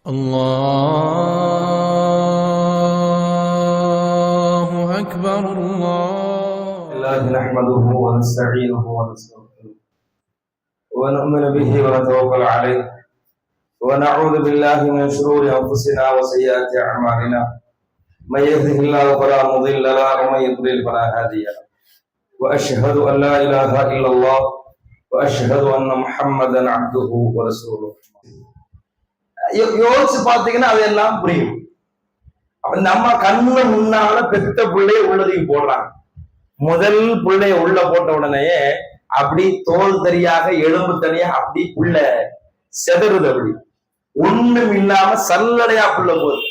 الله أكبر الله. الله نحمده ونستعينه ونستغفره ونؤمن به ونتوكل عليه ونعوذ بالله من شرور أنفسنا وسيئات أعمالنا. من يهده الله فلا مضل له ومن يضلل فلا هادي له. وأشهد أن لا إله إلا الله وأشهد أن محمدا عبده ورسوله. யோசிச்சு பாத்தீங்கன்னா அதெல்லாம் புரியும். அப்ப நம்ம கண்ணு முன்னால பெத்த பிள்ளைய உள்ளதையும் போடுறாங்க. முதல் பிள்ளைய உள்ள போட்ட உடனேயே அப்படி தோல் தனியாக எலும்பு தனியா அப்படி உள்ள செதறுது அப்படி. ஒண்ணும் இல்லாம சல்லடையா புள்ள போகுது.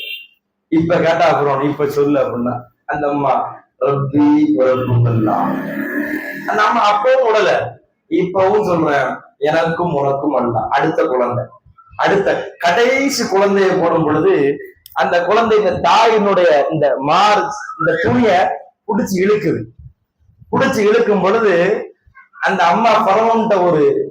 இப்ப கேட்டா அப்புறம் இப்ப சொல்லு அப்படின்னா அந்த அம்மா ரப்பி வரப்புலாம் அந்த அம்மா அப்பவும் உடல இப்பவும் சொல்றேன் எனக்கும் உனக்கும் அல்ல. அடுத்த குழந்தை. அடுத்த கடைசி குழந்தையை போடும் பொழுது அந்த குழந்தை இந்த தாயினுடைய இந்த மார் இந்த துணிய புடிச்சு இழுக்குது. புடிச்சு இழுக்கும் பொழுது அந்த அம்மா பரவன்ட்ட ஒரு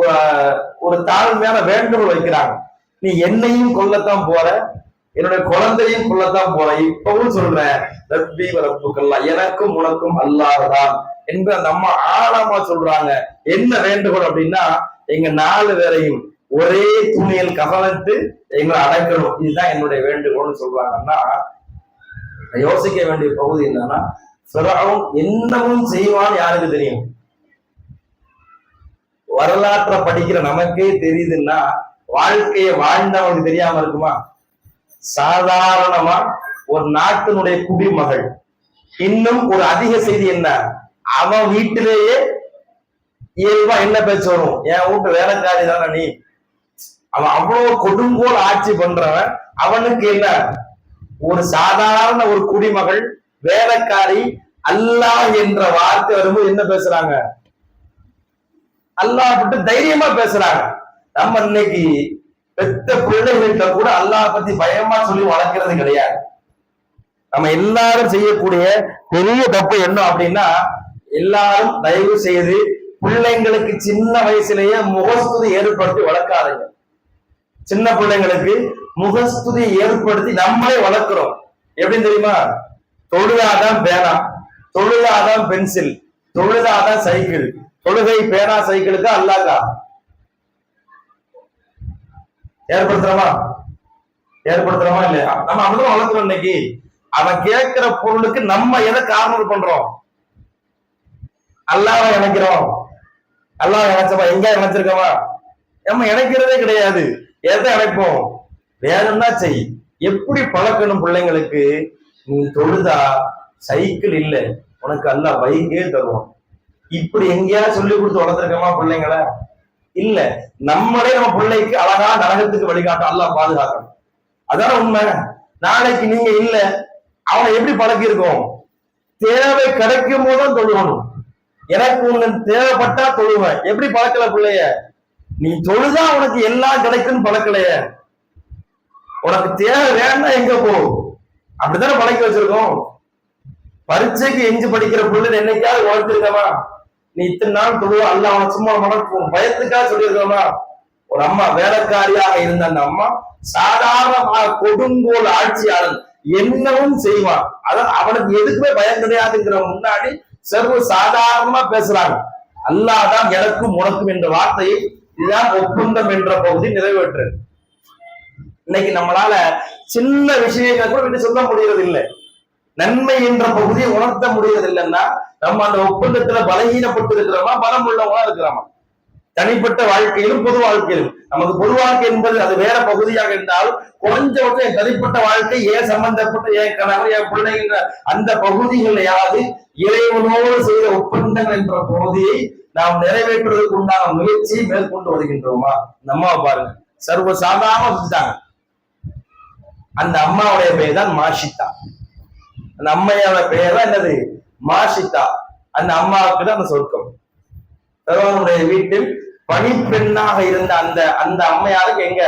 ஒரு- தாழ்மையான வேண்டுகோள் வைக்கிறாங்க. நீ என்னையும் கொல்லத்தான் போற என்னுடைய குழந்தையும் கொல்லத்தான் போற. இப்பவும் சொல்றேன் ரப்பி வரப்புக்கெல்லாம் எனக்கும் உனக்கும் அல்லாதான் என்று அந்த அம்மா ஆழமா சொல்றாங்க. என்ன வேண்டுகோள் அப்படின்னா எங்க நாலு பேரையும் ஒரே துணியில் கவனித்து எங்களை அடைக்கணும். இதுதான் என்னுடைய வேண்டுகோள்னு சொல்றாங்கன்னா யோசிக்க வேண்டிய பகுதி என்னன்னா சிறாவும் என்னவும் செய்வான்னு யாருக்கு தெரியும்? வரலாற்றை படிக்கிற நமக்கே தெரியுதுன்னா வாழ்க்கையை வாழ்ந்தவனுக்கு தெரியாம இருக்குமா? சாதாரணமா ஒரு நாட்டினுடைய குடிமகள். இன்னும் ஒரு அதிக செய்தி என்ன? அவன் வீட்டிலேயே இயல்பா என்ன பேச்சு வரும்? என் வீட்டு வேலைக்காரி தானே நீ? அவன் அவ்வளவு கொடுங்கோல் ஆட்சி பண்றவன். அவனுக்கு என்ன? ஒரு சாதாரண ஒரு குடிமகள் வேலைக்காரி அல்லாஹ் என்ற வார்த்தை வரும்போது என்ன பேசுறாங்க? அல்லாஹ் பட்டு தைரியமா பேசுறாங்க. நம்ம இன்னைக்கு பெத்த பிள்ளைகள்கிட்ட கூட அல்லாஹ் பத்தி பயமா சொல்லி வளர்க்கறது கிடையாது. நம்ம எல்லாரும் செய்யக்கூடிய பெரிய தப்பு என்ன அப்படின்னா எல்லாரும் தயவு செய்து பிள்ளைங்களுக்கு சின்ன வயசுலயே முகஸ்துதி ஏற்படுத்தி வளர்க்காதீங்க. சின்ன பிள்ளைங்களுக்கு முகஸ்துதி ஏற்படுத்தி நம்மளே வளர்க்கிறோம். எப்படின்னு தெரியுமா? தொழுதாதான் பேனா தொழுதாதான் பென்சில் தொழுதாதான் சைக்கிள். தொழுகை பேனா சைக்கிளுக்கு அல்லாக்கா? ஏற்படுத்துறோமா? ஏற்படுத்துறோமா இல்லையா? நம்ம அப்படிதான் வளர்க்கிறோம் இன்னைக்கு. அவன் கேட்கிற பொருளுக்கு நம்ம எதை காரணம் பண்றோம்? அல்லாவை இணைக்கிறோம். அல்லாஹ் இணைச்சமா? எங்க இணைச்சிருக்கவா நம்ம இணைக்கிறதே கிடையாது. எதை அழைப்போம் வேதம் தான் செய். எப்படி பழக்கணும் பிள்ளைங்களுக்கு? நீ தொழுதா? சைக்கிள் இல்லை. உனக்கு அல்ல பைக்கே தருவோம் இப்படி எங்கேயாவது சொல்லி கொடுத்து வளர்த்துருக்கோமா பிள்ளைங்கள? இல்ல. நம்மளே நம்ம பிள்ளைக்கு அழகா நரகத்துக்கு வழிகாட்ட அல்ல பாதுகாக்கணும். அதான உண்மை? நாளைக்கு நீங்க இல்ல. அவனை எப்படி பழக்கி இருக்கோம் தேவை கிடைக்கும் போதும் தொழுவணும் எனக்கு ஒண்ணு தேவைப்பட்டா தொழுவேன். எப்படி பழக்கல பிள்ளைய? நீ தொழுதா உனக்கு எல்லாம் கிடைக்கும் பழக்கலைய உனக்கு தேவை வேணா எங்க போ. அப்படித்தானே பழக்கி வச்சிருக்கோம். பரீட்சைக்கு எஞ்சி படிக்கிற பிள்ளை என்னைக்காவது வளர்த்துருக்கவா நீ இத்தனை நாள் தொழுவா அல்ல அவனை சும்மா மணக்கும். பயத்துக்காக சொல்லியிருக்கவா ஒரு அம்மா வேலைக்காரியாக இருந்த அந்த அம்மா சாதாரணமாக கொடுங்கோல் ஆட்சியாளன். என்னவும் செய்வான். அதான் அவனுக்கு எதுக்குமே பயம் கிடையாதுங்கிற முன்னாடி சர்வ சாதாரணமா பேசுறாங்க. அல்லாதான் எனக்கும் உனக்கும் என்ற வார்த்தையை இதுதான் ஒப்பந்தம் என்ற பகுதி நிறைவேற்று. இன்னைக்கு நம்மளால சின்ன விஷயங்கள் கூட விட்டு சொல்ல முடியறது இல்லை நன்மை என்ற பகுதியை உணர்த்த முடியறது இல்லைன்னா நம்ம அந்த ஒப்பந்தத்துல பலகீனப்பட்டு இருக்கிறோமா பலம் உள்ளவங்களா இருக்கிறோமா? தனிப்பட்ட வாழ்க்கையிலும் பொது வாழ்க்கையிலும். நமக்கு பொது வாழ்க்கை என்பது அது வேற பகுதியாக இருந்தாலும் குறைஞ்சவற்றை என் தனிப்பட்ட வாழ்க்கை ஏன் சம்பந்தப்பட்ட ஏன் கணவர் என் பிள்ளைங்கிற அந்த பகுதிகளையாவது இறைவனோடு செய்த ஒப்பந்தங்கள் என்ற பகுதியை நாம் நிறைவேற்றுவதற்கு உண்டான முயற்சியை மேற்கொண்டு வருகின்றோமா? இந்த அம்மாவை பாருங்க. சர்வ சாதாரணமா செஞ்சுட்டாங்க அந்த அம்மாவுடைய பெயர் தான் மாஷித்தா. அந்த அம்மையோட பெயர் தான் என்னது? மாஷித்தா. அந்த அம்மாவுக்கு தான் அந்த சொர்க்கம். பெருமானுடைய வீட்டில் பணிப்பெண்ணாக இருந்த அந்த அந்த அம்மையாருக்கு எங்க?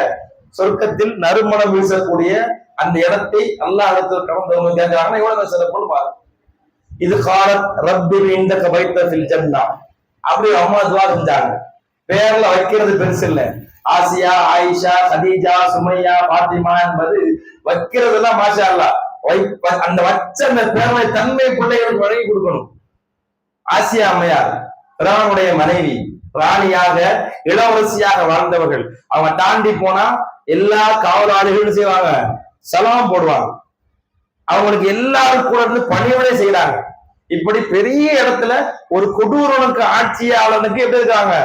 சொர்க்கத்தில் நறுமணம் வீசக்கூடிய அந்த இடத்தை அல்லாஹ் இடத்தில் கடந்து கேட்கிறாங்கன்னா எவ்வளவு சிறப்பு பாருங்க இது காலத் ரப்பில் இந்த கபைத்த ஜன்னா. அப்படி அம்மா துவா செஞ்சாங்க. பேர்ல வைக்கிறது பெருசு இல்ல. ஆசியா ஆயிஷா சதீஜா சுமையா பாத்திமா என்பது வைக்கிறதெல்லாம் மாஷா அல்லா வை- அந்த வச்ச அந்த பேரவை தன்மை பிள்ளைகளுக்கு வழங்கி கொடுக்கணும். ஆசியா அம்மையார் பிரானுடைய மனைவி ராணியாக இளவரசியாக வாழ்ந்தவர்கள். அவங்க தாண்டி போனா எல்லா காவலாளிகளும் செய்வாங்க. சலாம் போடுவாங்க. அவங்களுக்கு எல்லாரும் கூட இருந்து பணியோட செய்யறாங்க இப்படி பெரிய இடத்துல ஒரு கொடூரனுக்கு ஆட்சியாளனுக்கு எப்படி இருக்காங்க?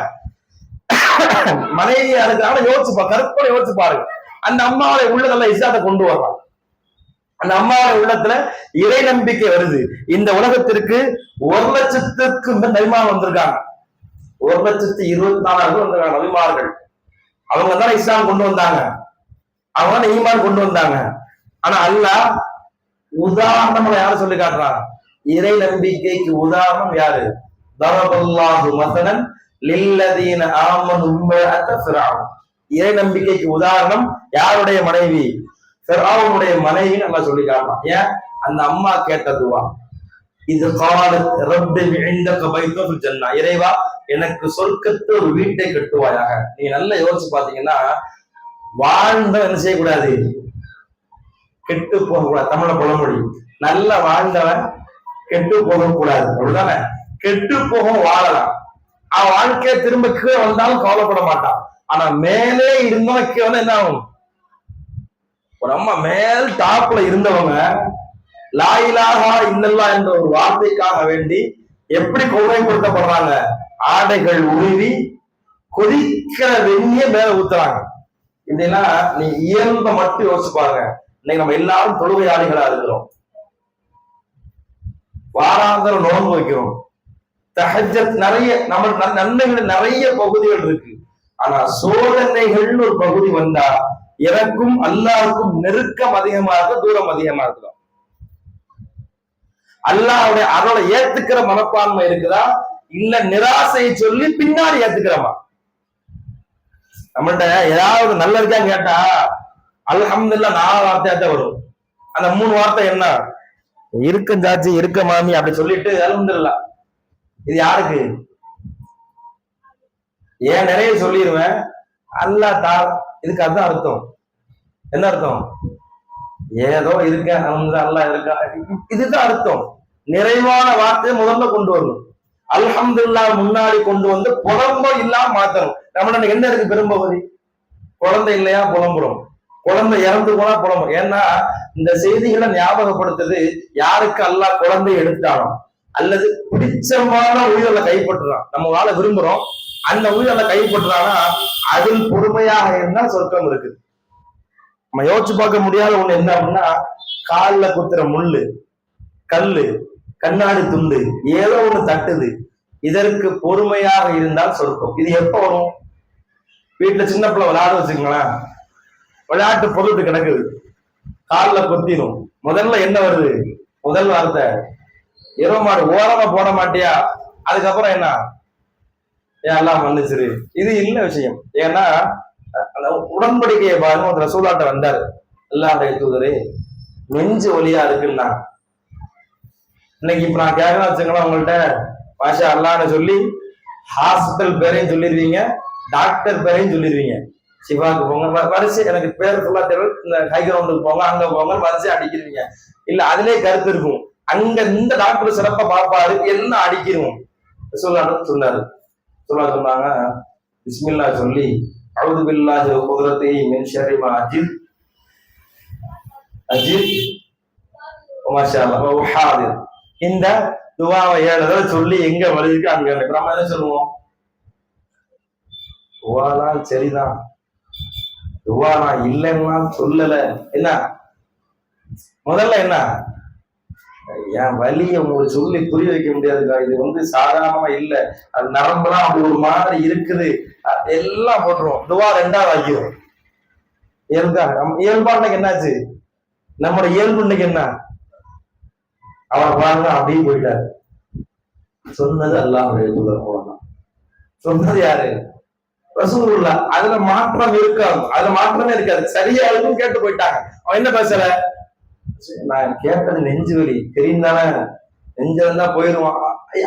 மனைவியா இருக்கிறாங்க யோசிச்சு பா கற்பனை யோசிச்சு பாருங்க அந்த அம்மாவை உள்ளதெல்லாம் இசாத்தை கொண்டு வரலாம். அந்த அம்மாவோட உள்ளத்துல இறை நம்பிக்கை வருது. இந்த உலகத்திற்கு ஒரு லட்சத்துக்கு மேல் நபிமார் வந்திருக்காங்க. ஒரு லட்சத்து இருபத்தி நாலாயிரம் வந்திருக்காங்க நபிமார்கள். அவங்க தான் இஸ்லாம் கொண்டு வந்தாங்க. அவங்க தான் ஈமான் கொண்டு வந்தாங்க. ஆனா அல்லாஹ் உதாரணமா யாரும் சொல்லி காட்டுறாங்க இறை நம்பிக்கைக்கு உதாரணம் யாரு? தரபல்லாஹு மசனன் லில்லதீன ஆமன் உம்மஅத ஃபிரௌன் இறை நம்பிக்கைக்கு உதாரணம் யாருடைய மனைவி? ஃபிரௌனுடைய மனைவி நல்லா சொல்லி காட்டலாம் ஏன்? அந்த அம்மா கேட்டதுவா இது காலத் ரப்பி இந்தக பைத்தோ ஜன்னா. இறைவா எனக்கு சொர்க்கத்து ஒரு வீட்டை கட்டுவாயாக. நீங்க நல்லா யோசிச்சு பாத்தீங்கன்னா வாழ்ந்த என்ன செய்யக்கூடாது? கெட்டு போகக்கூடாது. தமிழ பழமொழி. நல்ல வாழ்ந்தவன் கெட்டு போகக்கூடாது அப்படிதானே? கெட்டு போக வாழலாம். அவன் வாழ்க்கைய திரும்ப கீழே வந்தாலும் கவலைப்பட மாட்டான். ஆனா மேலே இருந்தவன் கீழே என்ன ஆகும்? ஒரு அம்மா மேல் டாப்ல இருந்தவங்க லாயிலாகா இல்லல்லா என்ற ஒரு வார்த்தைக்காக வேண்டி எப்படி கொடுமைப்படுத்தப்படுறாங்க? ஆடைகள் உருவி கொதிக்கிற வெந்நிய மேல ஊத்துறாங்க. இப்படின்னா நீ இயல்ப மட்டும் யோசிப்பாங்க இன்னைக்கு நம்ம எல்லாரும் தொழுகையாளிகளா இருக்கிறோம். வாராந்திர நோன்பு வைக்கிறோம். தஹஜத் நிறைய நம்ம நன்மைகள் நிறைய பகுதிகள் இருக்கு. ஆனா சோதனைகள்னு ஒரு பகுதி வந்தா எனக்கும் அல்லாவுக்கும் நெருக்கம் அதிகமா இருக்கு தூரம் அதிகமா இருக்கலாம் அல்லாவுடைய அருளை ஏத்துக்கிற மனப்பான்மை இருக்குதா? இல்ல நிராசையை சொல்லி பின்னாடி ஏத்துக்கிறோமா? நம்மள்ட்ட ஏதாவது நல்ல இருக்கான்னு கேட்டா அல்ஹம்துலில்லாஹ் நாலு வார்த்தையா தான் வரும். அந்த மூணு வார்த்தை என்ன? இருக்கம் சாச்சி இருக்க மாமி அப்படி சொல்லிட்டு எழுந்துடலாம். இது யாருக்கு? ஏன் நிறைய சொல்லிடுவேன். அல்லாஹ் தா இதுக்கு அதுதான் அர்த்தம். என்ன அர்த்தம்? ஏதோ இருக்க அல்ஹம்துலில்லாஹ் இருக்கா? இதுதான் அர்த்தம். நிறைவான வார்த்தையை முதல்ல கொண்டு வரணும். அல்ஹம்துல்லா முன்னாடி கொண்டு வந்து புலம்ப இல்லாம மாத்தணும். நம்ம என்ன இருக்கு பெரும்பகுதி? குழந்தை இல்லையா புலம்புறோம். குழந்தை இறந்து போனா புலம்பும். ஏன்னா இந்த செய்திகளை ஞாபகப்படுத்துறது யாருக்கு அல்லா குழந்தை எடுத்தாலும் அல்லது பிடிச்சமான உயிரை கைப்பற்றுறான். நம்ம வாழ விரும்புறோம். அந்த உயிரை கைப்பற்றுறானா அதில் பொறுமையாக இருந்தால் சொர்க்கம் இருக்கு. நம்ம யோசிச்சு பார்க்க முடியாத ஒண்ணு என்ன அப்படின்னா கால்ல குத்துற முள்ளு கல்லு கண்ணாடி துண்டு ஏதோ ஒண்ணு தட்டுது. இதற்கு பொறுமையாக இருந்தால் சொர்க்கம். இது எப்ப வரும்? வீட்டுல சின்ன பிள்ளை விளையாட வச்சுக்கோங்களேன். விளையாட்டு பொருட்டு கிடக்குது. காலில் கொத்திடும் முதல்ல என்ன வருது? முதல் வார்த்தை இரவு மாடு ஓரமா போட மாட்டியா? அதுக்கப்புறம் என்ன? ஏன் எல்லாம் மன்னிச்சிரு. இது இல்ல விஷயம். ஏன்னா அந்த உடன்படிக்கையை பாருங்க ஒரு ரசூலாட்ட வந்தார். எல்லாருடைய தூதரே நெஞ்சு ஒலியா இருக்குன்னா? இன்னைக்கு இப்ப நான் கேட்கலாம் வச்சுக்கலாம் உங்கள்ட்ட மாஷா அல்லான்னு சொல்லி ஹாஸ்பிட்டல் பேரையும் சொல்லிடுவீங்க டாக்டர் பேரையும் சொல்லிடுவீங்க சிவாக்கு போங்க. வரிசை எனக்கு பேர் ஃபுல்லா தெரியல இந்த ஹை கிரவுண்டுக்கு போங்க அங்க போங்க வரிசை அடிக்கிறீங்க. இல்ல அதுலயே கருத்து இருக்கும். அங்க இந்த டாக்டர் சிறப்பா பார்ப்பாரு எல்லாம் அடிக்கிறோம்? சொல்லாரு சொன்னாரு. சொல்லா சொன்னாங்க பிஸ்மில்லா சொல்லி அவுது பில்லாஹி குதிரத்தை மின் அஜித். அஜித் மாஷா ஹாதிர். இந்த துவாவை ஏழு தடவை சொல்லி எங்க வருதுக்கு அங்க நம்ம என்ன சொல்லுவோம்? துவாதான் சரிதான். துவா நான் இல்லைன்னா சொல்லல. என்ன? முதல்ல என்ன? என் வலியை உங்களுக்கு சொல்லி புரிய வைக்க முடியாதுக்கா. இது வந்து சாதாரணமா இல்ல. அது நரம்புலாம் அப்படி ஒரு மாதிரி இருக்குது. எல்லாம் போட்டுருவோம். துவா ரெண்டாவது ஆக்கிரும் இயல்பா? நம்ம இயல்பா இன்னைக்கு என்னாச்சு? நம்மளோட இயல்பு இன்னைக்கு என்ன? அவரை பாருங்க அப்படியே போயிட்டாரு. சொன்னது எல்லாம் தூதர் சொன்னது யாரு? ரசூலுல்லா அதுல மாற்றம் இருக்காது. அதுல மாற்றமே இருக்காது. சரியா இருக்கும் கேட்டு போயிட்டாங்க. அவன் என்ன பேசுற? நான் கேட்டது நெஞ்சு வலி. தெரியும் தானே? நெஞ்சில போயிருவான்.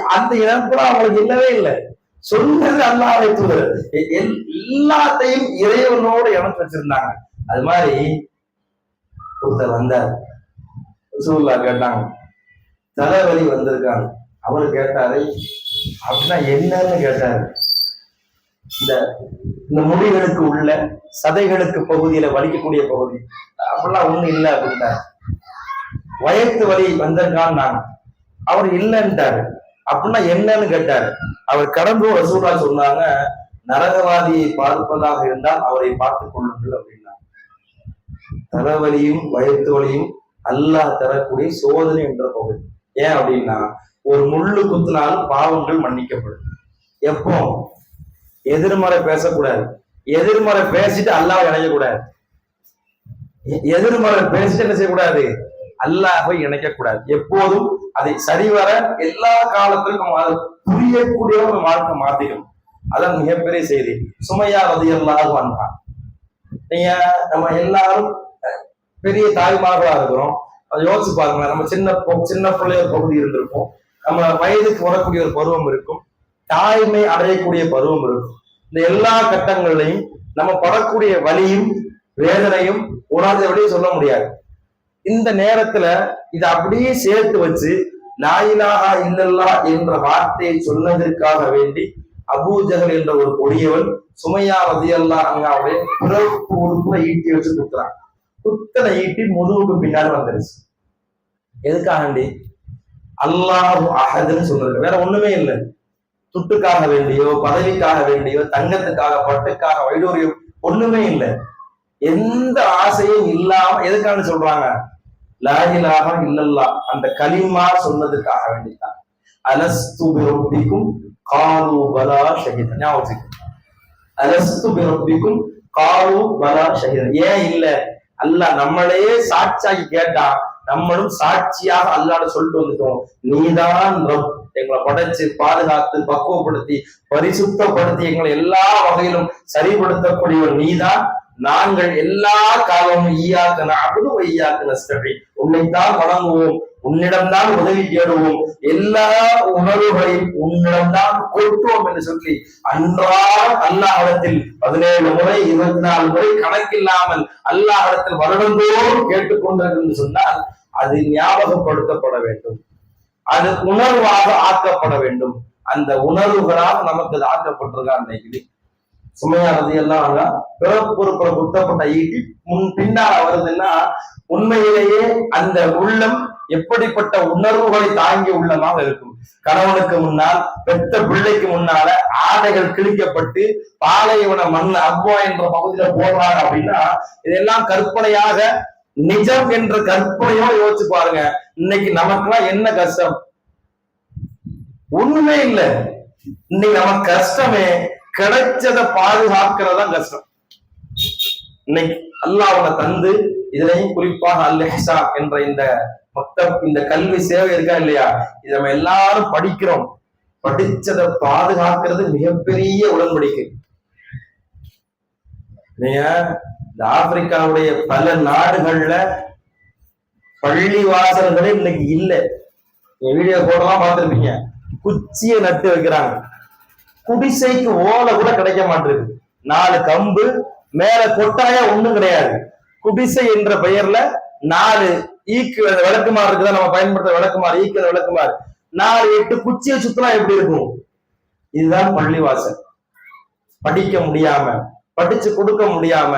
அந்த இழப்புல அவங்களுக்கு இல்லவே இல்லை. சொன்னது அல்லாவை தூதர் எல்லாத்தையும் இறைவனோடு இணைச்சு வச்சிருந்தாங்க. அது மாதிரி ஒருத்தர் வந்தார். ரசூல்லா கேட்டாங்க தலைவலி வந்திருக்காங்க. அவரு கேட்டாரு அப்படின்னா என்னன்னு கேட்டாரு? இந்த இந்த முடிகளுக்கு உள்ள சதைகளுக்கு பகுதியில வலிக்கக்கூடிய பகுதி. அப்படிலாம் ஒண்ணு இல்லை அப்படின்ட்டாரு. வயத்து வலி வந்திருக்கான்னு அவர் இல்லைன்ட்டாரு. அப்படின்னா என்னன்னு கேட்டாரு. அவர் கடந்து ரசூலா சொன்னாங்க நரகவாதியை பார்ப்பதாக இருந்தால் அவரை பார்த்துக் கொள்ளுங்கள் அப்படின்னா தலைவலியும் வயத்து வலியும் அல்லாஹ் தரக்கூடிய சோதனை என்ற பகுதி. ஏன் அப்படின்னா ஒரு முள்ளு குத்தினாலும் பாவங்கள் மன்னிக்கப்படும். எப்போ? எதிர்மறை பேசக்கூடாது. எதிர்மறை பேசிட்டு அல்லாஹ் இணையக்கூடாது எ- எதிர்மறை பேசிட்டு என்ன செய்யக்கூடாது? அல்லாஹை இணைக்க கூடாது எப்போதும் அதை சரிவர எல்லா காலத்திலும் நம்ம அதை புரியக்கூடிய ஒரு வாழ்க்கை மாத்திக்கணும் அதான் மிகப்பெரிய செய்தி. சுமையா ரதி எல்லாரும் வந்தான் நீங்க நம்ம எல்லாரும் அஹ், பெரிய தாய்மார்களா இருக்கிறோம். அதை யோசிச்சு பாருங்க நம்ம சின்ன சின்ன பிள்ளைய பகுதி இருந்திருப்போம். நம்ம வயதுக்கு வரக்கூடிய ஒரு பருவம் இருக்கும். தாய்மை அடையக்கூடிய பருவம் இருக்கும் இந்த எல்லா கட்டங்கள்லையும் நம்ம படக்கூடிய வலியும் வேதனையும் உணர்ந்தபடியே சொல்ல முடியாது. இந்த நேரத்துல இதை அப்படியே சேர்த்து வச்சு லாயிலாகா இல்லல்லா என்ற வார்த்தையை சொன்னதற்காக வேண்டி அபூஜகல் என்ற ஒரு கொடியவன் சுமையா ரதியல்லா அங்காவுடைய பிறப்பு உறுப்புல ஈட்டி வச்சு குத்துறான். குத்தனை ஈட்டி முதுகுக்கு பின்னாடி வந்துருச்சு. எதுக்காகண்டி? அல்லாஹு அஹதுன்னு சொல்றது வேற ஒண்ணுமே இல்லை. துட்டுக்காக வேண்டியோ பதவிக்காக வேண்டியோ தங்கத்துக்காக பட்டுக்காக வைடூரியம் ஒண்ணுமே இல்லை. எந்த ஆசையும் இல்லாம எதுக்காக சொல்றாங்க? லாயிலாக இல்லல்லா. அந்த கலிமா சொன்னதுக்காக வேண்டித்தான். அலஸ்து பிரபிக்கும் காலு பலா ஷஹித் ஞாபகம் அலஸ்து பிரபிக்கும் காலு பலா ஷஹித் ஏன் இல்ல? அல்ல நம்மளையே சாட்சியாகி கேட்டா நம்மளும் சாட்சியாக அல்லாட சொல்லிட்டு வந்துட்டோம். நீதான் ரப் எங்களை படைச்சு பாதுகாத்து பக்குவப்படுத்தி பரிசுத்தப்படுத்தி எங்களை எல்லா வகையிலும் சரிப்படுத்தக்கூடியவர் நீதான். நாங்கள் எல்லா காலமும் ஈயாக்க அபுது வ ஈயாக்க உன்னைத்தான் வணங்குவோம் உன்னிடம்தான் உதவி தேடுவோம். எல்லா உணர்வுகளையும் உன்னிடம்தான் கொட்டுவோம் என்று சொல்லி அன்றாடம் அல்லாஹிடத்தில் பதினேழு முறை இருபத்தி நாலு முறை கணக்கில்லாமல் அல்லாஹிடத்தில் வருடந்தோறும் கேட்டுக்கொண்டது என்று சொன்னால் அது ஞாபகப்படுத்தப்பட வேண்டும். அது உணர்வாக ஆக்கப்பட வேண்டும். அந்த உணர்வுகளால் நமக்கு அது ஆக்கப்பட்டிருக்கா அன்னைக்கு சுமையானது எல்லாம் அங்க பிறப்புறுப்புற குத்தப்பட்ட ஈட்டி முன் பின்னால் வருதுன்னா உண்மையிலேயே அந்த உள்ளம் எப்படிப்பட்ட உணர்வுகளை தாங்கிய உள்ளமாக இருக்கும். கணவனுக்கு முன்னால் பெத்த பிள்ளைக்கு முன்னால ஆடைகள் கிழிக்கப்பட்டு பாலைவன மண் அவ்வா என்ற பகுதியில போடுறாங்க அப்படின்னா இதெல்லாம் கற்பனையாக நிஜம் என்ற கற்பனையோ யோசிச்சு பாருங்க. இன்னைக்கு நமக்குலாம் என்ன கஷ்டம்? ஒண்ணுமே இல்ல. இன்னைக்கு நமக்கு கஷ்டமே கிடைச்சத பாதுகாக்கிறதா கஷ்டம். இன்னைக்கு அல்லாஹ் அவங்க தந்து இதுலயும் குறிப்பாக அல்லஹா என்ற இந்த மொத்த இந்த கல்வி சேவை இருக்கா இல்லையா? இதை நம்ம எல்லாரும் படிக்கிறோம். படிச்சதை பாதுகாக்கிறது மிகப்பெரிய உடன்படிக்கை. நீங்க இந்த ஆப்பிரிக்காவுடைய பல நாடுகள்ல பள்ளி வாசல்களே இன்னைக்கு இல்லை. என் வீடியோ போடலாம் பார்த்துருப்பீங்க. குச்சியை நட்டு வைக்கிறாங்க. குடிசைக்கு ஓலை கூட கிடைக்க மாட்டிருக்கு நாலு கம்பு மேல கொட்டாயா ஒண்ணும் கிடையாது. குடிசை என்ற பெயர்ல நாலு ஈக்கு விளக்குமாறு இருக்குதான் நம்ம பயன்படுத்த விளக்குமாறு ஈக்கிற விளக்குமாறு. நாலு எட்டு குச்சியை சுத்தலாம் எப்படி இருக்கும்? இதுதான் பள்ளிவாசல். படிக்க முடியாம. படிச்சு கொடுக்க முடியாம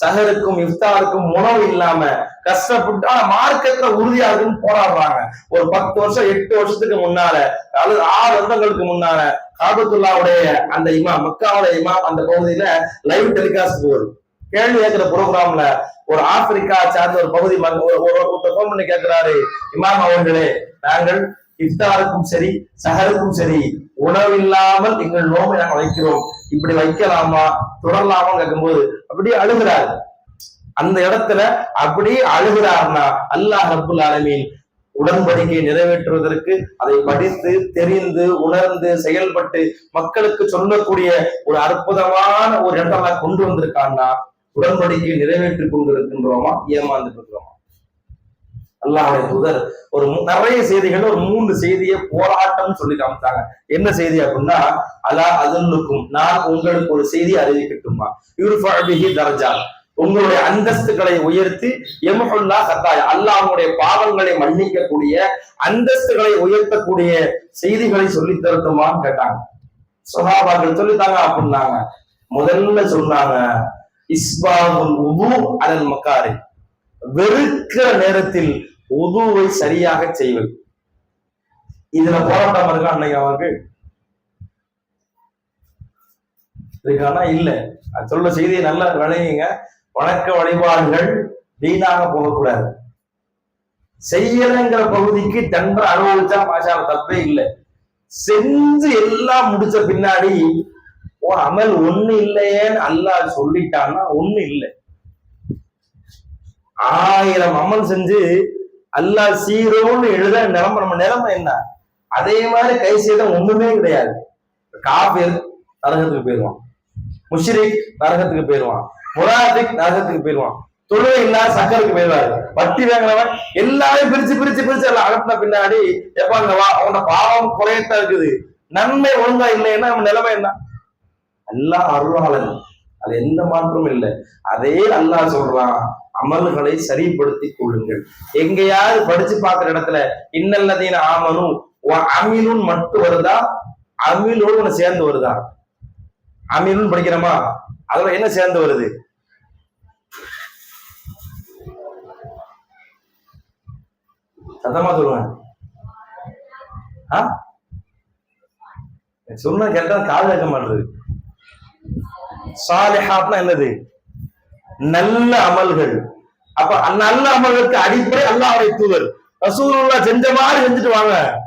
சஹருக்கும் இஃப்தாருக்கும் உணவு இல்லாம கஷ்டப்பட்டு ஆனா மார்க்கெட்ல உறுதியா இருக்குன்னு போராடுறாங்க ஒரு பத்து வருஷம் எட்டு வருஷத்துக்கு முன்னால அல்லது ஆறு வருடங்களுக்கு முன்னால காபத்துல்லாவுடைய அந்த இமா மக்காவுடைய இமா அந்த பகுதியில லைவ் டெலிகாஸ்ட் போகுது. கேள்வி கேட்கிற ப்ரோக்ராம்ல ஒரு ஆப்பிரிக்கா சார்ந்த ஒரு பகுதி ஒரு- ஒரு பண்ணி கேட்கிறாரு இமாம் அவர்களே நாங்கள் இஃப்தாருக்கும் சரி சஹருக்கும் சரி உணவில்லாமல் எங்கள் நோம்பை நாங்கள் வைக்கிறோம். இப்படி வைக்கலாமா? தொடரலாமா கேட்கும்போது அப்படியே அழுகிறார். அந்த இடத்துல அப்படியே அழுகிறார்னா அல்லாஹ் ரப்புல் ஆலமீன் உடன்படிக்கையை நிறைவேற்றுவதற்கு அதை படித்து தெரிந்து உணர்ந்து செயல்பட்டு மக்களுக்கு சொல்லக்கூடிய ஒரு அற்புதமான ஒரு இடத்துல கொண்டு வந்திருக்கான்னா உடன்படிக்கையை நிறைவேற்றிக் கொண்டிருக்கின்றோமா? ஏமாந்து இருக்கிறோமா? அல்லாஹ்வுடைய தூதர் ஒரு நிறைய செய்திகள் ஒரு மூன்று செய்தியை போராட்டம் சொல்லி காமிச்சாங்க. என்ன செய்தி அப்படின்னா அலா அதனுக்கும் நான் உங்களுக்கு ஒரு செய்தி அறிவிக்கட்டுமா யூர்ஃபா தர்ஜா உங்களுடைய அந்தஸ்துகளை உயர்த்தி எமுல்லா கத்தாய் அல்லாஹ்வுடைய பாவங்களை மன்னிக்கக்கூடிய அந்தஸ்துகளை உயர்த்தக்கூடிய செய்திகளை சொல்லி தரட்டுமான்னு கேட்டாங்க. சொகாபாக்கள் சொல்லித்தாங்க அப்படின்னாங்க. முதல்ல சொன்னாங்க இஸ்பாபுல் உபு அதன் மக்காரி வெறுக்கிற நேரத்தில் உதுவை சரியாக செய்வது. இதுல போராட்டம் இருக்கா அன்னைக்கு அவனுக்கு இருக்கானா இல்ல. சொல்ல செய்தியை நல்லா விளையுங்க வணக்க வழிபாடுகள் வீணாக போகக்கூடாது. செய்யலைங்கிற பகுதிக்கு தண்டனை அனுபவிச்சா மாஷா தப்பே இல்லை. செஞ்சு எல்லாம் முடிச்ச பின்னாடி ஓ அமல் ஒண்ணு இல்லையேன்னு அல்லாஹ் சொல்லிட்டான்னா ஒண்ணு இல்லை. ஆயிரம் அமல் செஞ்சு அல்லாஹ் சீரோன்னு எழுத நிலைமை நம்ம நிலைமை என்ன? அதே மாதிரி கை செய்த ஒண்ணுமே கிடையாது. காபிர் நரகத்துக்கு போயிடுவான். முஷ்ரிக் நரகத்துக்கு போயிடுவான். முராபிக் நரகத்துக்கு போயிடுவான். தொழுகை இல்லாத சக்கருக்கு போயிடுவாரு. பட்டி வாங்கினவன் எல்லாரும் பிரிச்சு பிரிச்சு பிரிச்சு எல்லாம் அனுப்பின பின்னாடி எப்ப அங்க வா அவனோட பாவம் குறையத்தான் இருக்குது. நன்மை ஒழுங்கா இல்லைன்னா நம்ம நிலைமை என்ன? எல்லாம் அருளாளன். அது எந்த மாற்றமும் இல்லை. அதே அல்லாஹ் சொல்றான் அமல்களை சரிப்படுத்தி கொள்ளுங்கள். எங்கேயாவது படிச்சு பார்க்குற இடத்துல இன்னல்லதீன ஆமனும் அமிலுன் மட்டும் வருதா? அமிலோடு ஒண்ணு சேர்ந்து வருதா? அமீனும் படிக்கிறோமா? அதுல என்ன சேர்ந்து வருது? சத்தமா சொல்லுவேன் சொன்னா சொன்ன கேட்டா காது கேட்க மாட்டேது. சாலிஹாத்னா என்னது? நல்ல அமல்கள். அப்ப நல்ல அமல்களுக்கு அடிப்படை அல்லாஹ்வுடைய தூதர். ரசூலுல்லா செஞ்ச மாதிரி செஞ்சுட்டு வாங்க.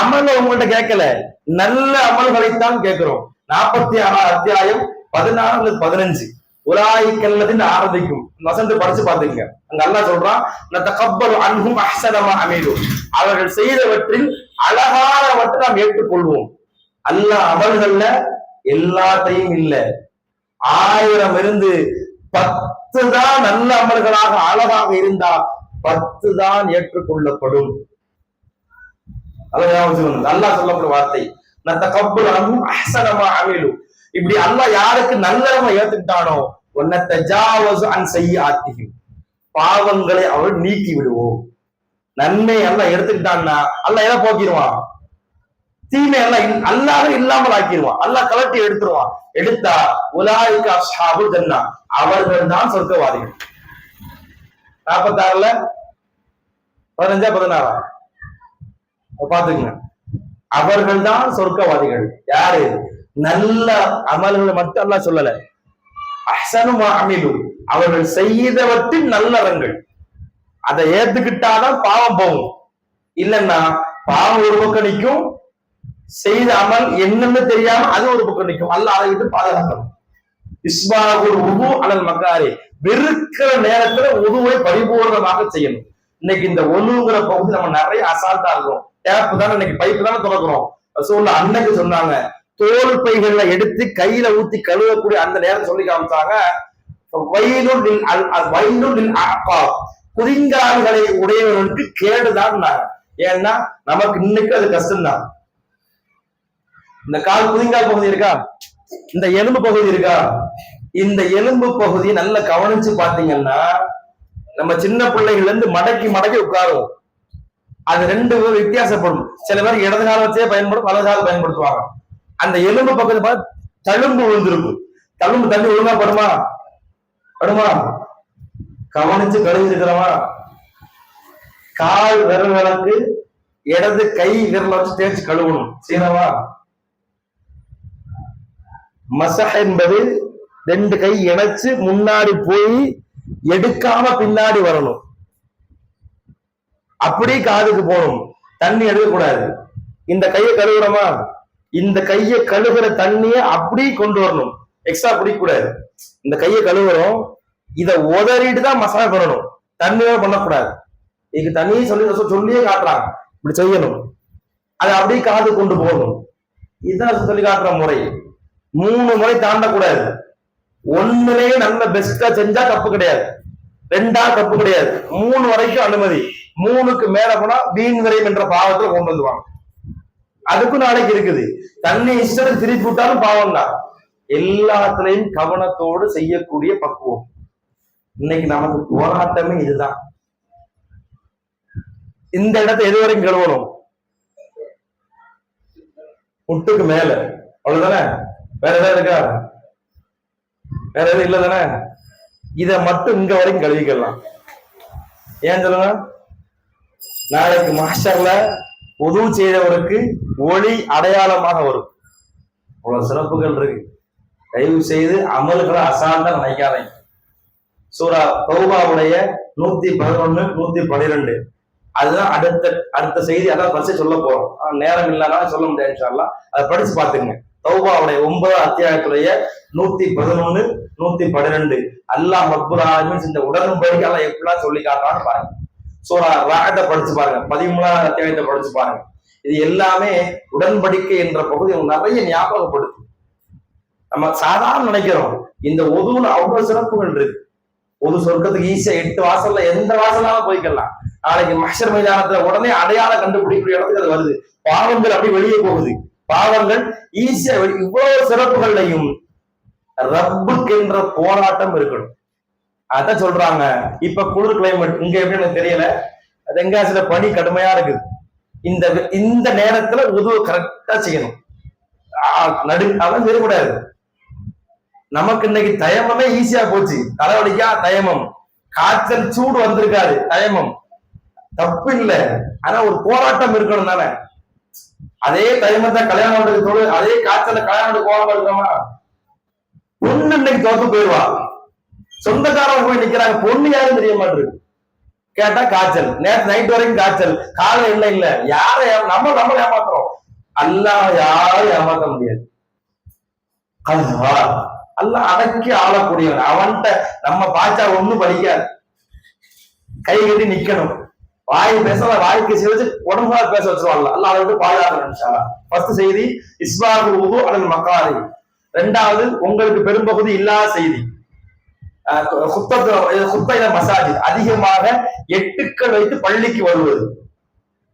அமல உங்கள்ட்ட கேட்கல. நல்ல அமல்களைத்தான் கேட்கிறோம். நாற்பத்தி ஆறாம் அத்தியாயம் பதினாறு அல்லது பதினஞ்சு உலாய்க்கல்லதின் ஆரம்பிக்கும். வசந்து படிச்சு பாத்துங்க அங்க அல்லா சொல்றான் தக்கப்பல் அன்பும் அஹ்சனமா அமைதும் அவர்கள் செய்தவற்றில் அழகானவற்றை நாம் ஏற்றுக்கொள்வோம். அல்ல அமல்கள்ல எல்லாத்தையும் இல்ல. ஆயிரம் இருந்து பத்து தான் நல்ல அமல்களாக அழகாக இருந்தா பத்து தான் ஏற்றுக்கொள்ளப்படும் நல்லா சொல்லப்படும் வார்த்தை நத்த கப்பல் அனும் அஹ்சனமா அமிலும் இப்படி அல்லா யாருக்கு நல்லவங்க ஏத்துக்கிட்டானோ உன்னை தஜாவசு அன் செய்ய ஆத்திகும் பாவங்களை அவள் நீக்கி விடுவோம் நன்மை எல்லாம் எடுத்துக்கிட்டான்னா அல்ல எதை போக்கிடுவான்? தீமை எல்லாம் அல்லாத இல்லாமல் ஆக்கிடுவான் அல்லாஹ் கலட்டி எடுத்துருவான். எடுத்தா உலாய்க்கு அஸ்ஹாபு ஜன்னா. அவர்கள் தான் சொர்க்கவாதிகள். நாற்பத்தாறுல பதினஞ்சா பதினாறா? பாத்துக்கங்க. அவர்கள் தான் சொர்க்கவாதிகள். யாரு? நல்ல அமல்களை மட்டும் அல்ல சொல்லல. அஹ்சனு அமிலும் அவர்கள் செய்தவற்றின் நல்லறங்கள் அதை ஏத்துக்கிட்டாதான் பாவம் போகும். இல்லைன்னா பாவம் ஒரு பக்கம் நிற்கும் செய்த அமல் என்னன்னு தெரியாம அது ஒரு பக்கம் நிற்கும். அல்ல அதை விட்டு பாதுகாக்கணும். இஸ்பாகுல் உது அனல் மக்காரி வெறுக்கிற நேரத்துல உதுவை பரிபூர்ணமாக செய்யணும். இன்னைக்கு இந்த ஒண்ணுங்கிற பகுதி நம்ம நிறைய அசால்ட்டா இருக்கோம் டேப் தானே இன்னைக்கு? பைப்பு தானே திறக்கிறோம். ரசூலுல்லாஹ் அன்னைக்கு சொன்னாங்க. தோல் பைகள்ல எடுத்து கையில ஊத்தி கழுவக்கூடிய அந்த நேரம் சொல்லி காமிச்சாங்க. வயலுள் லில் அல்- குதிங்கால்களை உடையவர்களுக்கு கேடுதான் ஏன்னா நமக்கு இன்னைக்கு அது கஷ்டம்தான். இந்த கால் புதிங்கால் பகுதி இருக்கா? இந்த எலும்பு பகுதி இருக்கா? இந்த எலும்பு பகுதி நல்லா கவனிச்சு பாத்தீங்கன்னா நம்ம சின்ன பிள்ளைகள்ல இருந்து மடக்கி மடக்கி உட்காரும் அது ரெண்டு பேரும் வித்தியாசப்படும். சில பேர் இடது கால வச்சே பயன்படும் வலது கால பயன்படுத்துவாங்க. அந்த எலும்பு பக்கத்துல பார்த்து தழும்பு விழுந்திருக்கும். தழும்பு தண்ணி ஒழுங்கா படுமா? படுமா? கவனிச்சு கழுவி இருக்கிறவா? கால் விரல் விளக்கு இடது கை விரல வச்சு தேய்ச்சி கழுவணும். சீனவா மசஹ் என்பது ரெண்டு கை இணைச்சு முன்னாடி போய் எடுக்காம பின்னாடி வரணும். அப்படி காதுக்கு போகணும். தண்ணி எடுக்கக்கூடாது. இந்த கையை கழுவுறோமா? இந்த கையை கழுவுற தண்ணியை அப்படி கொண்டு வரணும். எக்ஸ்ட்ரா பிடிக்கக்கூடாது இந்த கையை கழுவுறோம். இதை உதறிட்டு தான் மசாலா பண்ணணும். தண்ணியோட பண்ணக்கூடாது. இதுக்கு தண்ணியை சொல்லி சொல்லியே காட்டுறாங்க. இப்படி செய்யணும். அதை அப்படியே காது கொண்டு போகணும். இதுதான் சொல்லி காட்டுற முறை. மூணு முறை தாண்டக்கூடாது. ஒண்ணுலயே நல்ல பெஸ்டா செஞ்சா தப்பு கிடையாது. ரெண்டா தப்பு கிடையாது. மூணு வரைக்கும் அனுமதி. மூணுக்கு மேல போனா வீண் விரையும் என்ற பாவத்துல கொண்டு வந்துவாங்க அதுக்கும் நாளைக்கு இருக்குது. தன்னை இஷ்டத்துக்கு திருப்பி விட்டாலும் பாவம் தான். எல்லாத்துலயும் கவனத்தோடு செய்யக்கூடிய பக்குவம். இன்னைக்கு நமக்கு போராட்டமே இதுதான். இந்த இடத்தை எது வரைக்கும் கழுவணும்? முட்டுக்கு மேல. அவ்வளவுதானே? வேற ஏதாவது இருக்கா? வேற எதுவும் இல்ல தானே? இத மட்டும் இங்க வரைக்கும் கழுவிக்கலாம். ஏன் சொல்லுங்க? நாளைக்கு மாஸ்டர்ல உதவு செய்தவருக்கு ஒளி அடையாளமாக வரும். அவ்வளவு சிறப்புகள் இருக்கு. தயவு செய்து அமல்களை அசாந்த நினைக்காதீங்க. சூரா தௌபாவுடைய நூத்தி பதினொன்னு நூத்தி பன்னிரெண்டு அதுதான் அடுத்த அடுத்த செய்தி. அதான் படிச்சு சொல்ல போறோம். நேரம் இல்லைனாலும் சொல்ல முடியாது அதை படிச்சு பாத்துங்க தௌபாவுடைய ஒன்பதாம் அத்தியாயத்துடைய நூத்தி பதினொன்னு நூத்தி பன்னிரெண்டு. அல்லாஹ் மக்புல் ஆலமின் இந்த உடன்படிக்கை எல்லாம் எப்படிலாம் சொல்லி காட்டுறான்னு பாருங்க. சோரா ராகத்தை படிச்சு பாருங்க. பதிமூணாவது அத்தியாயத்தை படிச்சு பாருங்க. இது எல்லாமே உடன்படிக்கை என்ற பகுதி நிறைய ஞாபகப்படுத்து நம்ம சாதாரண நினைக்கிறோம். இந்த ஒதுவுல அவ்வளவு சிறப்புகள் இருக்கு. ஒரு சொர்க்கத்துக்கு ஈஸியா எட்டு வாசல்ல எந்த வாசலாலும் போய்க்கலாம். நாளைக்கு மஷர் மைதானத்துல உடனே அடையாளம் கண்டுபிடிக்கிற இடத்துக்கு அது வருது. பாவங்கள் அப்படி வெளியே போகுது. பாவங்கள் ஈஸியா இவ்வளவு சிறப்புகள்லையும் ரப்புக்கு என்ற போராட்டம் இருக்கணும். அதான் சொல்றாங்க. இப்ப குளிர் கிளைமேட் இங்க எப்படி எனக்கு தெரியல? தென்காசியில பனி கடுமையா இருக்குது. இந்த இந்த நேரத்துல உதவு கரெக்டா செய்யணும். ஆ, நடு அவன் நமக்கு இன்னைக்கு தயமமே ஈஸியா போச்சு. தலைவலிக்கா தயமம். காய்ச்சல் சூடு வந்திருக்காது. தயமம். தப்பு இல்லை. ஆனா ஒரு போராட்டம் இருக்கணும் தானே. அதே தைமத்தை கல்யாணம் பண்றதுக்கு தொழு அதே காய்ச்சல கல்யாணம் பண்ணி போகாம இருக்கோமா பொண்ணு இன்னைக்கு தோத்து போயிடுவா சொந்தக்காரங்க போய் நிக்கிறாங்க. பொண்ணு யாரும் தெரிய மாட்டிருக்கு கேட்டா காய்ச்சல். நேற்று நைட் வரைக்கும் காய்ச்சல். காலை இல்ல இல்ல? யாரை நம்ம நம்ம ஏமாத்துறோம். அல்லாஹ் யாரும் ஏமாத்த முடியாது. அல்லாஹ் அல்ல அடக்கி ஆளக்கூடியவன். அவன்கிட்ட நம்ம பாச்சா ஒண்ணும் படிக்காது. கை கட்டி நிக்கணும். வாய் பேச வாய்க்கு சிவச்சு உடம்புல பேச வச்சிருவாங்க. அல்லாஹ் அதை விட்டு பாதுகாக்கணும் ஃபர்ஸ்ட் செய்தி இஸ்பாபுல் உது அல்லது மக்காரி ரெண்டாவது உங்களுக்கு பெரும்பகுதி இல்லாத செய்தி. குப்பையில மசாஜ் அதிகமாக எட்டுக்கள் வைத்து பள்ளிக்கு வருவது.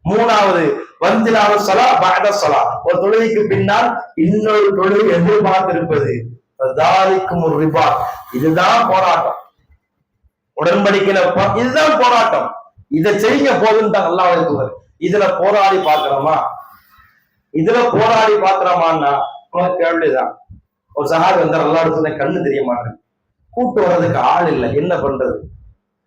மூணாவது வந்தினாவது சொலா பாத சொலா. ஒரு தொழுகைக்கு பின்னால் இன்னொரு தொழில் எதிர்பார்த்திருப்பது. தாலிக்கும் ஒரு ரிபா. இதுதான் போராட்டம். உடன்படிக்கையில இதுதான் போராட்டம். இதை செய்யுங்க போதுன்னு தான் நல்லா இருக்குவார் இதுல போராடி பாக்குறோமா இதுல போராடி பாக்குறோமான்னா உனக்கு கேள்விதான். ஒரு சகாரி வந்து நல்லா சொன்ன கண்ணு தெரிய மாட்டேன் கூட்டு வர்றதுக்கு ஆள் இல்லை என்ன பண்றது?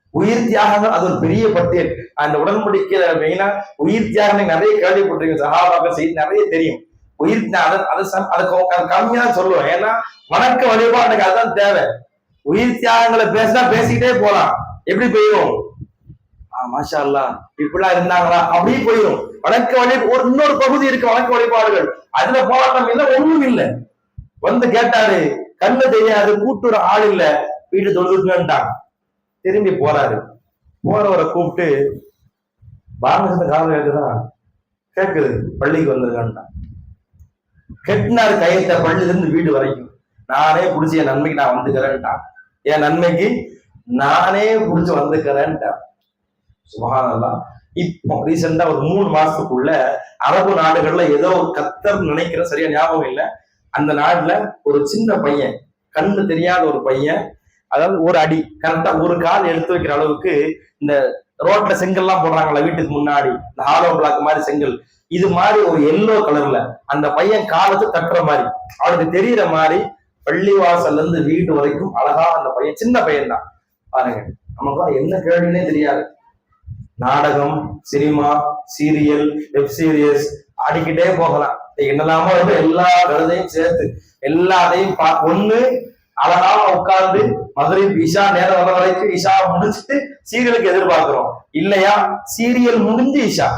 உயிர் தியாகம் அது ஒரு பெரிய பட்டியல். அந்த உடன்படிக்கையில மெயினா உயிர் தியாகம் நீங்க நிறைய கேள்விப்பட்டிருக்கீங்க சகாபாக்கள் செய்து நிறைய தெரியும். உயிர் தியா- அதை அதை அதை கம்மியா சொல்லுவோம் சொல்லுவேன். ஏன்னா வணக்க வழிபாடுக்கு அதுதான் தேவை. உயிர் தியாகங்களை பேசினா பேசிக்கிட்டே போலாம். எப்படி போயிடும்? மாஷா அல்லா இப்படிலாம் இருந்தாங்களா? அப்படியே போயிடும் வணக்க வழி ஒரு இன்னொரு பகுதி இருக்கு வணக்க வழிபாடுகள். அதுல போராட்டம் இல்ல ஒண்ணும் இல்ல. வந்து கேட்டாரு கண்ணு தெரியாது கூட்டுற ஆள் இல்ல. வீட்டு தொழுதுட்டான் திரும்பி போறாரு. போறவரை கூப்பிட்டு பாரத காலம் கேக்குதா? கேக்குது பள்ளிக்கு வந்திருக்கான்ட்டான் கெட்டினாரு கையத்தை பள்ளியில இருந்து வீடு வரைக்கும். நானே புடிச்ச என் நன்மைக்கு நான் வந்துக்கிறேன்ட்டான் என் நன்மைக்கு நானே புடிச்சு வந்துக்கிறேன்ட்டான் சுபஹானல்லாஹ் இப்போ ரீசெண்டா ஒரு மூணு மாசத்துக்குள்ள அரபு நாடுகள்ல ஏதோ ஒரு கத்தர் நினைக்கிற சரியா ஞாபகம் இல்லை. அந்த நாட்டுல ஒரு சின்ன பையன் கண்ணு தெரியாத ஒரு பையன் அதாவது ஒரு அடி கரெக்டா ஒரு கால் எடுத்து வைக்கிற அளவுக்கு இந்த ரோட்ல செங்கல்லாம் போடுறாங்களா வீட்டுக்கு முன்னாடி இந்த ஹாலோ பிளாக் மாதிரி செங்கல். இது மாதிரி ஒரு எல்லோ கலர்ல அந்த பையன் காலத்து தட்டுற மாதிரி அவனுக்கு தெரியற மாதிரி பள்ளிவாசல்ல இருந்து வீடு வரைக்கும் அழகா அந்த பையன் சின்ன பையன் தான் பாருங்க நமக்கு என்ன கேள்வினே தெரியாது. நாடகம் சினிமா சீரியல் வெப் சீரியஸ் ஆடிக்கிட்டே போகலாம். என்னெல்லாமோ வந்து எல்லா கழுதையும் சேர்த்து எல்லாத்தையும் பா ஒண்ணு அழகா உட்கார்ந்து மதுரை இஷா நேரம் வர வரைக்கும் இஷா முடிச்சுட்டு சீரியலுக்கு எதிர்பார்க்கிறோம். இல்லையா? சீரியல் முடிஞ்சு இஷா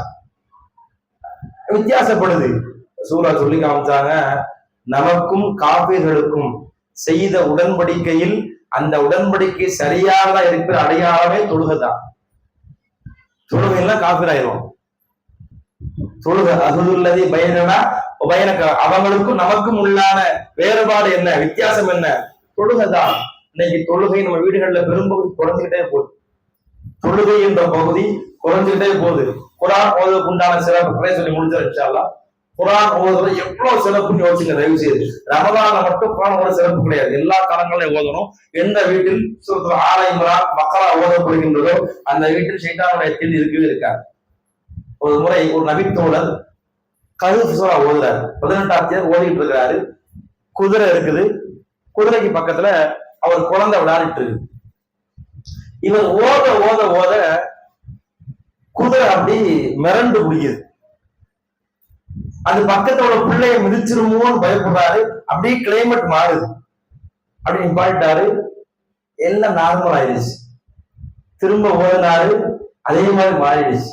வித்தியாசப்படுது. சூரா சொல்லி காமிச்சாங்க நமக்கும் காப்பீர்களுக்கும் செய்த உடன்படிக்கையில் அந்த உடன்படிக்கை சரியாக இருக்கிற அடையாளமே தொழுகதான். தொழுகைலாம் ஆயிரும். தொழுகை அகுதுல்லதி பயனடா பயனக்க அவங்களுக்கும் நமக்கும் உள்ளான வேறுபாடு என்ன வித்தியாசம் என்ன? தொழுகைதான். இன்னைக்கு தொழுகை நம்ம வீடுகள்ல பெரும்பகுதி குறைஞ்சுக்கிட்டே போகுது. தொழுகை என்ற பகுதி குறைஞ்சுக்கிட்டே போகுது. குரான் ஓதுக்கு உண்டான சிறப்பு சொல்லி முடிஞ்சிருச்சாலாம் குரான் ஓதுறது எவ்வளவு சிறப்புன்னு யோசிச்சுங்க தயவு செய்து ரமதான மட்டும் குரான் ஓட சிறப்பு கிடையாது. எல்லா காலங்களையும் ஓதணும். எந்த வீட்டில் சுரத்துல ஆலை மக்களா ஓதப்படுகின்றதோ அந்த வீட்டில் சைட்டானுடைய தீல் இருக்கவே இருக்காது. ஒரு முறை ஒரு நபித்தோழர் கழுகு சூறா ஓதுறாரு. பதினெட்டாம் தேதி ஓதிட்டு இருக்கிறாரு. குதிரை இருக்குது. குதிரைக்கு பக்கத்துல அவர் குழந்தை விளையாடிட்டு இருக்கு. இவர் ஓத ஓத ஓத குதிரை அப்படி மிரண்டு முடியுது அது பக்கத்தோட பிள்ளைய மிதிச்சிருமோன்னு பயப்படுறாரு. அப்படியே கிளைமேட் மாறுது. அப்படி நிப்பாட்டாரு எல்லாம் நார்மல் ஆயிடுச்சு. திரும்ப ஓடினாரு. அதே மாதிரி மாறிடுச்சு.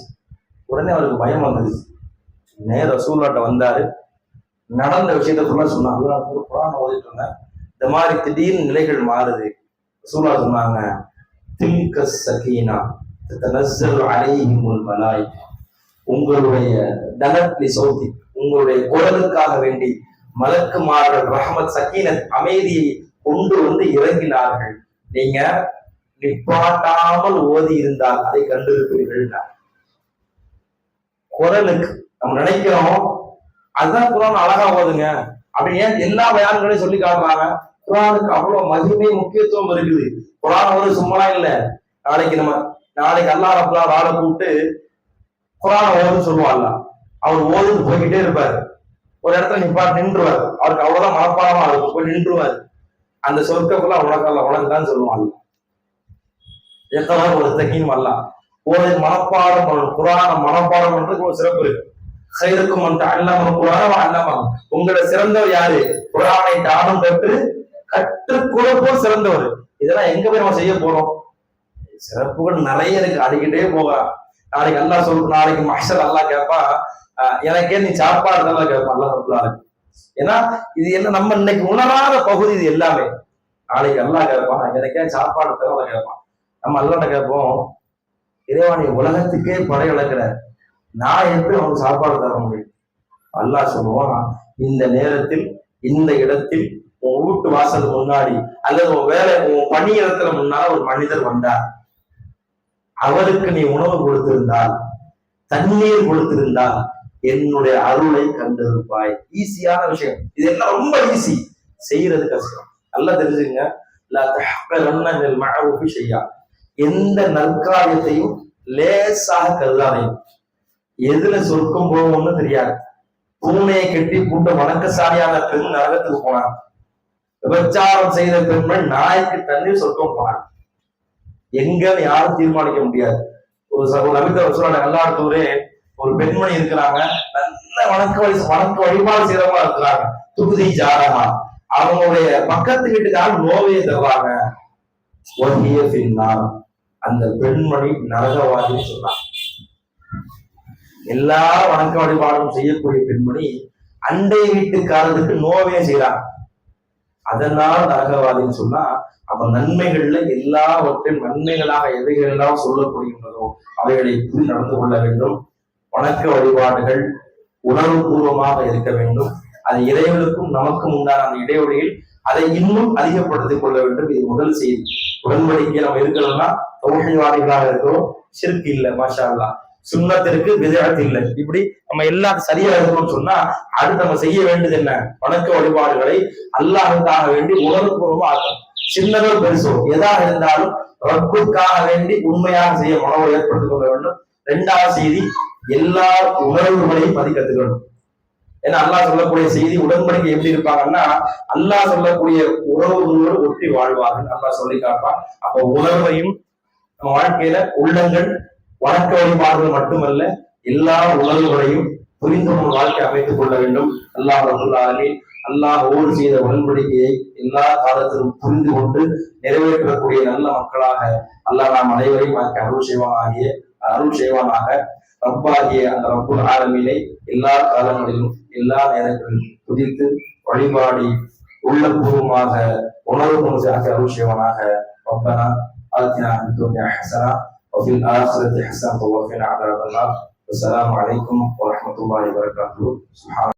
உடனே அவருக்கு பயம் வந்துடுச்சு நேர ரசூல்லாட்ட வந்தாரு. நடந்த விஷயத்த சொல்ல சொன்னாங்க. ஒரு புராணம் ஓதிட்டு இருந்தேன். இந்த மாதிரி திடீர்னு நிலைகள் மாறுது. ரசூலா சொன்னாங்க தில்க சகீனா தனஸ்ஸல் அலைஹிமுல் மலாய் உங்களுடைய தனத்லி சௌதி உங்களுடைய குரலுக்காக வேண்டி மலக்குமார்கள் ரஹமத் சக்கீனத் அமைதியை கொண்டு வந்து இறங்கினார்கள். நீங்க நிப்பாட்டாமல் ஓதி இருந்தால் அதை கண்டிருப்பீர்கள் குரலுக்கு நம்ம நினைக்கிறோம் அதுதான் குரான் அழகா ஓதுங்க. அப்படின்னு ஏன் எல்லா பயான்களையும் சொல்லி காட்டுறாங்க? குரானுக்கு அவ்வளவு மகிமை முக்கியத்துவம் இருக்குது. குரான் ஒரு சும்மா இல்ல. நாளைக்கு நம்ம நாளைக்கு அல்லா ரப்லா ஆளை கூப்பிட்டு குரான் ஓதுன்னு சொல்லுவாங்க அவர் ஓதுன்னு போய்கிட்டே இருப்பாரு. ஒரு இடத்துல நிப்பார் நின்றுவார். அவருக்கு அவ்வளவுதான் மனப்பாடமா இருக்கும். போய் நின்றுவார். அந்த சொர்க்கக்குள்ள உனக்கல்ல உனக்குதான் சொல்லுவாங்க. எத்தனை ஒரு தக்கின்னு வரலாம் ஒரு மனப்பாடம் பண்ணணும். புராண மனப்பாடம் பண்றதுக்கு ஒரு சிறப்பு இருக்கு. சைருக்கும் அந்த அல்லாம புராணம் அல்லாம உங்களை சிறந்தவர் யாரு? புராணை தானம் கற்று கற்றுக்கொடுப்போர் சிறந்தவர். இதெல்லாம் எங்க போய் நம்ம செய்ய போறோம்? சிறப்புகள் நிறைய இருக்கு. அடிக்கிட்டே போகலாம். நாளைக்கு அல்லா சொல் நாளைக்கு மஷர் அல்லா கேட்பா எனக்கே நீ சாப்பாடு நல்லா கேட்பான் அல்லா சொல்லுவாரு ஏன்னா இது என்ன நம்ம இன்னைக்கு உணராத பகுதி இது எல்லாமே. நாளைக்கு நல்லா கேட்பான் எனக்கே சாப்பாடு தேவை கேட்பான். நம்ம அல்லாட்ட கேட்போம் இறைவா நீ உலகத்துக்கே படை இழக்கிற நான் எப்படி அவனுக்கு சாப்பாடு தர முடியும்? அல்லாஹ் சொல்லுவான் இந்த நேரத்தில் இந்த இடத்தில் உன் வீட்டு வாசல் முன்னாடி அல்லது உன் வேலை உன் பணியிடத்துல முன்னால ஒரு மனிதர் வந்தார். அவருக்கு நீ உணவு கொடுத்திருந்தால் தண்ணீர் கொடுத்திருந்தால் என்னுடைய அருளை கண்டிருப்பாய் ஈஸியான விஷயம். இதெல்லாம் ரொம்ப ஈஸி. செய்யறது கஷ்டம். நல்லா தெரிஞ்சுங்க லா தஹ்கரன்ன எந்த நற்காரியத்தையும் லேசாக கருதாதையும் எதுல சொர்க்கம் போகும்னு தெரியாது. பூனையை கட்டி பூண்ட வணக்கசாலியான பெண் நரகத்துக்கு போனான் விபச்சாரம் செய்த பெண்கள் நாய்க்கு தண்ணீர் சொர்க்கம் போனான் எங்கன்னு யாரும் தீர்மானிக்க முடியாது. ஒரு சகோ ஒரு சொல்றாங்க நல்லா நல்லாட்டூரே ஒரு பெண்மணி இருக்கிறாங்க. நல்ல வணக்க வழி வணக்க வழிபாடு செய்யறவங்களா இருக்கிறாங்க. துகுதி ஜாரமா அவங்களுடைய பக்கத்து வீட்டுக்காரர் நோவையை தருவாங்க. ஒன்றிய பின்னால் அந்த பெண்மணி நரகவாதின்னு சொன்னாங்க எல்லா வணக்க வழிபாடும் செய்யக்கூடிய பெண்மணி அண்டை வீட்டுக்காரருக்கு நோவையை செய்யறாங்க அதனால் நரகவாதின்னு சொன்னா அப்ப நன்மைகள்ல எல்லாவற்றையும் நன்மைகளாக எவைகள் எல்லாம் சொல்லப்படுகின்றதோ அவைகளை நடந்து கொள்ள வேண்டும். வணக்க வழிபாடுகள் உணர்வுபூர்வமாக இருக்க வேண்டும். அது இறைவனுக்கும் நமக்கும் உண்டான அந்த இடைவெளியில் அதை இன்னும் அதிகப்படுத்திக் கொள்ள வேண்டும். இது முதல் செய்தி. உடன்படிக்கை நம்ம இருக்கணும்னா தொகைவாதிகளாக இருக்கிறோம். சிற்கு இல்லை மாஷா அல்லாஹ் சுண்ணத்திற்கு விதத்து இல்லை. இப்படி நம்ம எல்லாம் சரியா இருக்கணும்னு சொன்னா அடுத்து நம்ம செய்ய வேண்டியது என்ன? வணக்க வழிபாடுகளை அல்லாஹுக்காக வேண்டி உணர்வுபூர்வமா ஆக்கணும். சின்னதோ பெருசோ எதாக இருந்தாலும் ரப்புக்காக வேண்டி உண்மையாக செய்ய உணவு ஏற்படுத்திக் கொள்ள வேண்டும். இரண்டாவது செய்தி எல்லா உணர்வுகளையும் மதிக்கத்துக்கணும் ஏன்னா அல்லாஹ் சொல்லக்கூடிய செய்தி உடன்படிக்கை எப்படி இருப்பாங்கன்னா அல்லாஹ் சொல்லக்கூடிய உறவுகளோடு ஒட்டி வாழ்வார்கள். அல்லாஹ் சொல்லி காப்பான் அப்ப உணர்வையும் நம்ம வாழ்க்கையில உள்ளங்கள் வழக்க வழிபாடுகள் மட்டுமல்ல எல்லா உணர்வுகளையும் புரிந்து கொண்டு வாழ்க்கை அமைத்துக் கொள்ள வேண்டும். அல்லாஹ் ரபுல்லாலே அல்லாஹோடு செய்த உடன்படிக்கையை எல்லா காலத்திலும் புரிந்து கொண்டு நிறைவேற்றக்கூடிய நல்ல மக்களாக அல்லாஹ் நாம் அனைவரையும் அதற்கு அருள் செய்வானாகிய அருள் செய்வானாக. ரப்பாகிய அந்த ரப்புல் ஆலமீனை எல்லா காலங்களிலும் எல்லா நேரங்களிலும் துதித்து வழிபாடி உள்ளபூர்வமாக உணர்வு கொண்டு அருள் செய்வானாக ربنا آتنا في الدنيا حسنة وفي الآخرة حسنة وقنا عذاب النار والسلام عليكم ورحمة الله وبركاته سبحان